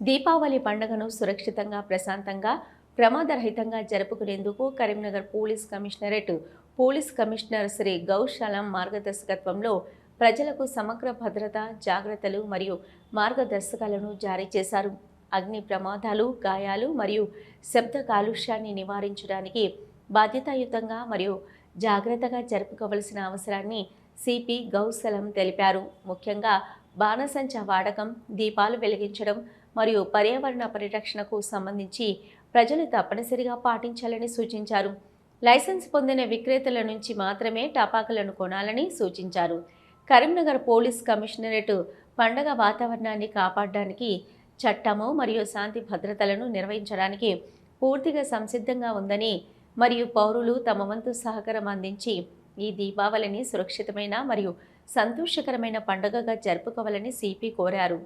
దీపావళి పండుగను సురక్షితంగా ప్రశాంతంగా ప్రమాదరహితంగా జరుపుకునేందుకు Karimnagar police commissionerate police commissioner Shri Goushalam మార్గదర్శకత్వంలో ప్రజలకు సమగ్ర భద్రత జాగ్రత్తలు మరియు మార్గదర్శకాలను జారీ చేశారు. అగ్ని ప్రమాదాలు గాయాలు మరియు శబ్ద కాలుష్యాన్ని నివారించడానికి బాధ్యతాయుతంగా మరియు జాగ్రత్తగా జరుపుకోవలసిన అవసరాన్ని సిపి గౌశలం తెలిపారు. ముఖ్యంగా బాణసంచ వాడకం దీపాలు వెలిగించడం మరియు పర్యావరణ పరిరక్షణకు సంబంధించి ప్రజలు తప్పనిసరిగా పాటించాలని సూచించారు. లైసెన్స్ పొందిన విక్రేతల నుంచి మాత్రమే టపాకులను కొనాలని సూచించారు. కరీంనగర్ పోలీస్ కమిషనరేట్ పండగ వాతావరణాన్ని కాపాడడానికి చట్టము మరియు శాంతి భద్రతలను నిర్వహించడానికి పూర్తిగా సంసిద్ధంగా ఉందని మరియు పౌరులు తమ వంతు సహకారం అందించి ఈ దీపావళిని సురక్షితమైన మరియు సంతోషకరమైన పండుగగా జరుపుకోవాలని సిపి కోరారు.